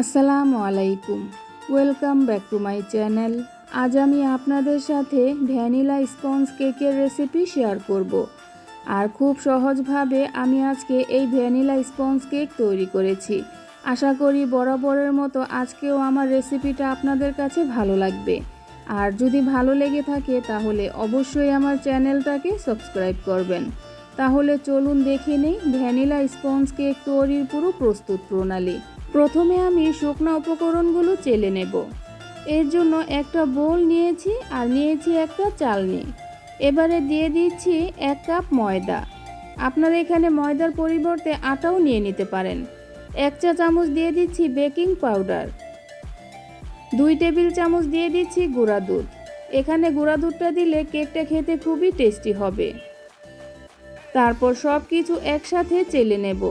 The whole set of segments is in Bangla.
আসসালামু আলাইকুম। Welcome back to my channel আজ আমি আপনাদের সাথে ভ্যানিলা স্পঞ্জ কেকের রেসিপি শেয়ার করব। আর খুব সহজভাবে আমি আজকে এই ভ্যানিলা স্পঞ্জ কেক তৈরি করেছি। আশা করি বরাবরের মতো আজকেও আমার রেসিপিটা আপনাদের কাছে ভালো লাগবে। আর যদি ভালো লেগে থাকে তাহলে অবশ্যই আমার চ্যানেলটাকে সাবস্ক্রাইব করবেন। তাহলে চলুন দেখে নেই ভ্যানিলা স্পঞ্জ কেক তৈরির পুরো প্রস্তুত প্রণালী। প্রথমে আমি শুকনো উপকরণগুলো চেলে নেব। এর জন্য একটা বোল নিয়েছি আর নিয়েছি একটা চালনি। এবারে দিয়ে দিচ্ছি এক কাপ ময়দা। আপনারা এখানে ময়দার পরিবর্তে আটাও নিয়ে নিতে পারেন। এক চা চামচ দিয়ে দিচ্ছি বেকিং পাউডার। দুই টেবিল চামচ দিয়ে দিচ্ছি গুঁড়া দুধ। এখানে গুঁড়া দুধটা দিলে কেকটা খেতে খুবই টেস্টি হবে। তারপর সব কিছু একসাথে চেলে নেব।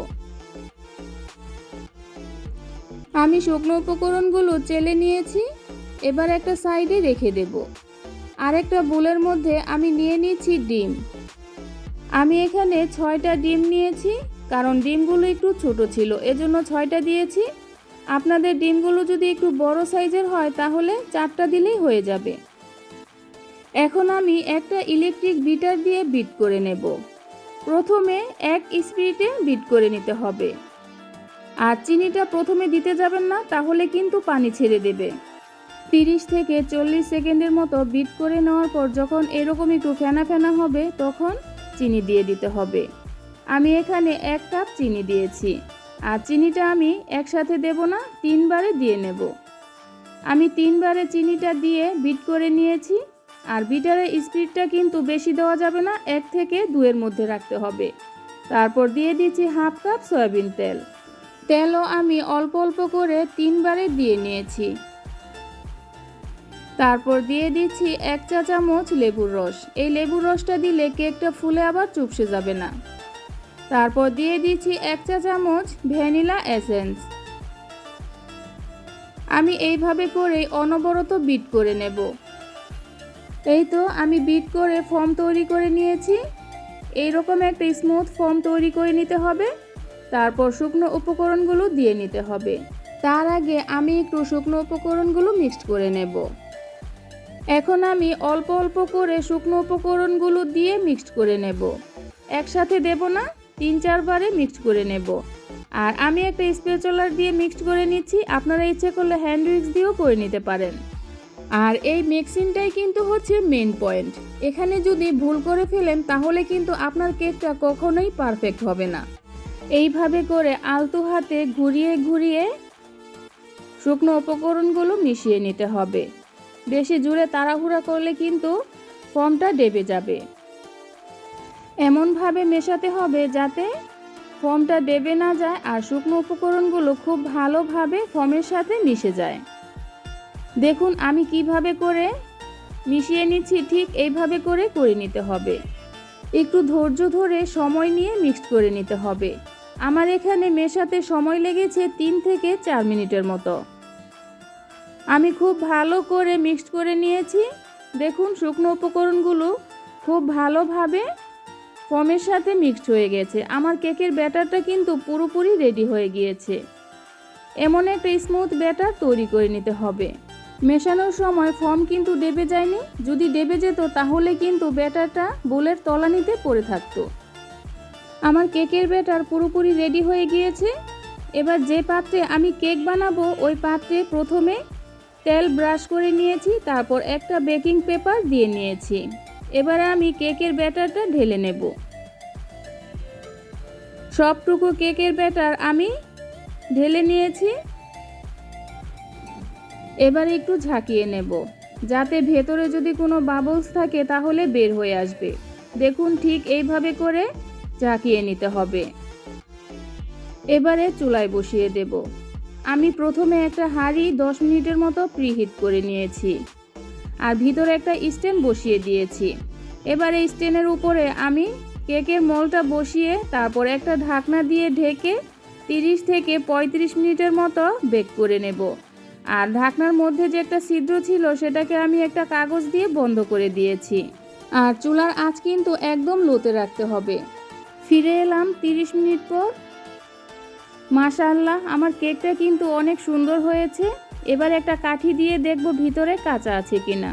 আমি শুকনো উপকরণগুলো চেলে নিয়েছি, এবার একটা সাইডে রেখে দেব। আরেকটা বোলের মধ্যে আমি নিয়ে নিচ্ছি ডিম। আমি এখানে ছয়টা ডিম নিয়েছি, কারণ ডিমগুলো একটু ছোট ছিল, এজন্য ছয়টা দিয়েছি। আপনাদের ডিমগুলো যদি একটু বড় সাইজের হয়, তাহলে চারটা দিলেই হয়ে যাবে। এখন আমি একটা ইলেকট্রিক বিটার দিয়ে বিট করে নেব। প্রথমে এক স্পিরিটে বিট করে নিতে হবে। আর চিনিটা প্রথমে দিতে যাবেন না, তাহলে কিন্তু পানি ছেড়ে দেবে। তিরিশ থেকে চল্লিশ সেকেন্ডের মতো বিট করে নেওয়ার পর যখন এরকম একটু ফেনা ফেনা হবে, তখন চিনি দিয়ে দিতে হবে। আমি এখানে এক কাপ চিনি দিয়েছি। আর চিনিটা আমি একসাথে দেব না, তিনবারে দিয়ে নেব। আমি তিনবারে চিনিটা দিয়ে বিট করে নিয়েছি। আর বিটারের স্পিডটা কিন্তু বেশি দেওয়া যাবে না, এক থেকে দুয়ের মধ্যে রাখতে হবে। তারপর দিয়ে দিচ্ছি হাফ কাপ সয়াবিন তেল। তেলও আমি অল্প অল্প করে তিনবারে দিয়ে নিয়েছি। তারপর দিয়ে দিচ্ছি এক চা চামচ লেবুর রস। এই লেবুর রসটা দিলে কেকটা ফুলে আবার চুপসে যাবে না। তারপর দিয়ে দিচ্ছি এক চা চামচ ভ্যানিলা এসেন্স। আমি এইভাবে করে অনবরত বিট করে নেব। এই তো আমি বিট করে ফর্ম তৈরি করে নিয়েছি। এইরকম একটা স্মুথ ফর্ম তৈরি করে নিতে হবে। তারপর শুকনো উপকরণগুলো দিয়ে নিতে হবে। তার আগে আমি একটু শুকনো উপকরণগুলো মিক্সড করে নেব। এখন আমি অল্প অল্প করে শুকনো উপকরণগুলো দিয়ে মিক্সড করে নেব। একসাথে দেব না, তিন চারবারে মিক্সড করে নেব। আর আমি একটা স্পেচলার দিয়ে মিক্সড করে নিচ্ছি, আপনারা ইচ্ছে করলে হ্যান্ড উইক্স দিয়েও করে নিতে পারেন। আর এই মিক্সিংটাই কিন্তু হচ্ছে মেন পয়েন্ট এখানে যদি ভুল করে ফেলেন, তাহলে কিন্তু আপনার কেকটা কখনোই পারফেক্ট হবে না। এইভাবে করে আলতো হাতে ঘুরিয়ে ঘুরিয়ে শুকনো উপকরণগুলো মিশিয়ে নিতে হবে। বেশি জুড়ে তাড়াহুড়া করলে কিন্তু ফর্মটা ডেবে যাবে। এমনভাবে মেশাতে হবে যাতে ফর্মটা ডেবে না যায় আর শুকনো উপকরণগুলো খুব ভালোভাবে ফর্মের সাথে মিশে যায়। দেখুন আমি কীভাবে করে মিশিয়ে নিচ্ছি, ঠিক এইভাবে করে করে নিতে হবে। একটু ধৈর্য ধরে সময় নিয়ে মিক্সড করে নিতে হবে। আমার এখানে মেশাতে সময় লেগেছে তিন থেকে চার মিনিটের মতো। আমি খুব ভালো করে মিক্সড করে নিয়েছি। দেখুন, শুকনো উপকরণগুলো খুব ভালোভাবে ফর্মের সাথে মিক্সড হয়ে গেছে। আমার কেকের ব্যাটারটা কিন্তু পুরোপুরি রেডি হয়ে গিয়েছে। এমন একটা স্মুথ ব্যাটার তৈরি করে নিতে হবে। মেশানোর সময় ফর্ম কিন্তু ডেবে যায়নি। যদি ডেবে যেত, তাহলে কিন্তু ব্যাটারটা বোলের তলানিতে পড়ে থাকতো। আমার কেকের ব্যাটার পুরোপুরি রেডি হয়ে গিয়েছে। এবার যে পাত্রে আমি কেক বানাবো, ওই পাত্রে প্রথমে তেল ব্রাশ করে নিয়েছি, তারপর একটা বেকিং পেপার দিয়ে নিয়েছি। এবার আমি কেকের ব্যাটারটা ঢেলে নেব। সবটুকু কেকের ব্যাটার আমি ঢেলে নিয়েছি। এবার একটু ঝাঁকিয়ে নেব, যাতে ভেতরে যদি কোনো বাবলস থাকে, তাহলে বের হয়ে আসবে। দেখুন ঠিক এইভাবে করে ঝাঁকিয়ে নিতে হবে। এবারে চুলায় বসিয়ে দেব। আমি প্রথমে একটা হাঁড়ি দশ মিনিটের মতো প্রিহিট করে নিয়েছি। আর ভিতরে একটা স্ট্যান্ড বসিয়ে দিয়েছি। এবারে স্ট্যান্ডের উপরে আমি কেকের মলটা বসিয়ে তারপর একটা ঢাকনা দিয়ে ঢেকে তিরিশ থেকে পঁয়ত্রিশ মিনিটের মতো বেক করে নেব। আর ঢাকনার মধ্যে যে একটা ছিদ্র ছিল সেটাকে আমি একটা কাগজ দিয়ে বন্ধ করে দিয়েছি। আর চুলার আঁচ কিন্তু একদম লোতে রাখতে হবে। ফিরে এলাম তিরিশ মিনিট পর। মাশাআল্লাহ, আমার কেকটা কিন্তু অনেক সুন্দর হয়েছে। এবার একটা কাঠি দিয়ে দেখব ভিতরে কাঁচা আছে কিনা।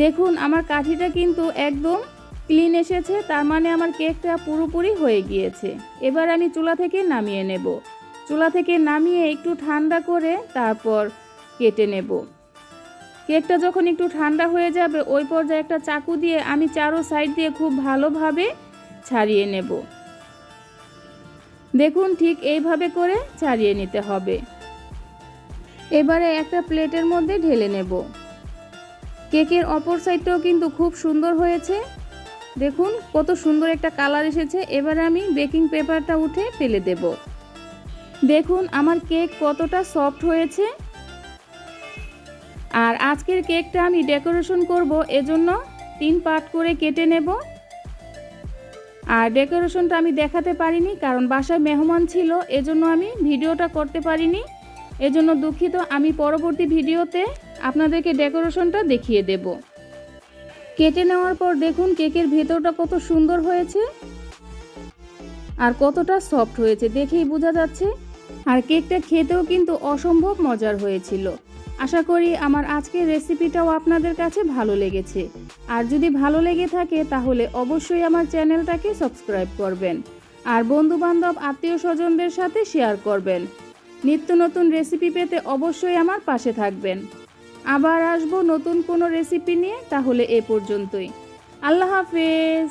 দেখুন, আমার কাঠিটা কিন্তু একদম ক্লিন এসেছে, তার মানে আমার কেকটা পুরোপুরি হয়ে গিয়েছে। এবার আমি চুলা থেকে নামিয়ে নেব। চুলা থেকে নামিয়ে একটু ঠান্ডা করে তারপর কেটে নেব। কেকটা যখন একটু ঠান্ডা হয়ে যাবে, ওই পর্যায়ে একটা চাকু দিয়ে আমি চারো সাইড দিয়ে খুব ভালোভাবে ছাড়িয়ে নেব। দেখুন ঠিক এইভাবে করে ছাড়িয়ে নিতে হবে। এবারে একটা প্লেটের মধ্যে ঢেলে নেব। কেকের অপর সাইডটাও কিন্তু খুব সুন্দর হয়েছে। দেখুন কত সুন্দর একটা কালার এসেছে। এবারে আমি বেকিং পেপারটা উঠে ফেলে দেব। দেখুন আমার কেক কতটা সফট হয়েছে। আর আজকের কেকটা আমি ডেকোরেশন করব, এজন্য তিন পার্ট করে কেটে নেব। আর ডেকোরেশনটা আমি দেখাতে পারিনি, কারণ বাসায় মেহমান ছিল, এজন্য আমি ভিডিওটা করতে পারিনি। এজন্য দুঃখিত, আমি পরবর্তী ভিডিওতে আপনাদেরকে ডেকোরেশনটা দেখিয়ে দেব। কেটে নেওয়ার পর দেখুন কেকের ভেতরটা কত সুন্দর হয়েছে। আর কতটা সফট হয়েছে, দেখেই বোঝা যাচ্ছে। আর কেকটা খেতেও কিন্তু অসম্ভব মজার হয়েছিল। আশা করি আমার আজকের রেসিপিটাও আপনাদের কাছে ভালো লেগেছে। আর যদি ভালো লেগে থাকে, তাহলে অবশ্যই আমার চ্যানেলটাকে সাবস্ক্রাইব করবেন। আর বন্ধু বান্ধব আত্মীয় স্বজনদের সাথে শেয়ার করবেন। নিত্য নতুন রেসিপি পেতে অবশ্যই আমার পাশে থাকবেন। আবার আসব নতুন কোনো রেসিপি নিয়ে, তাহলে এ পর্যন্তই। আল্লাহ হাফেজ!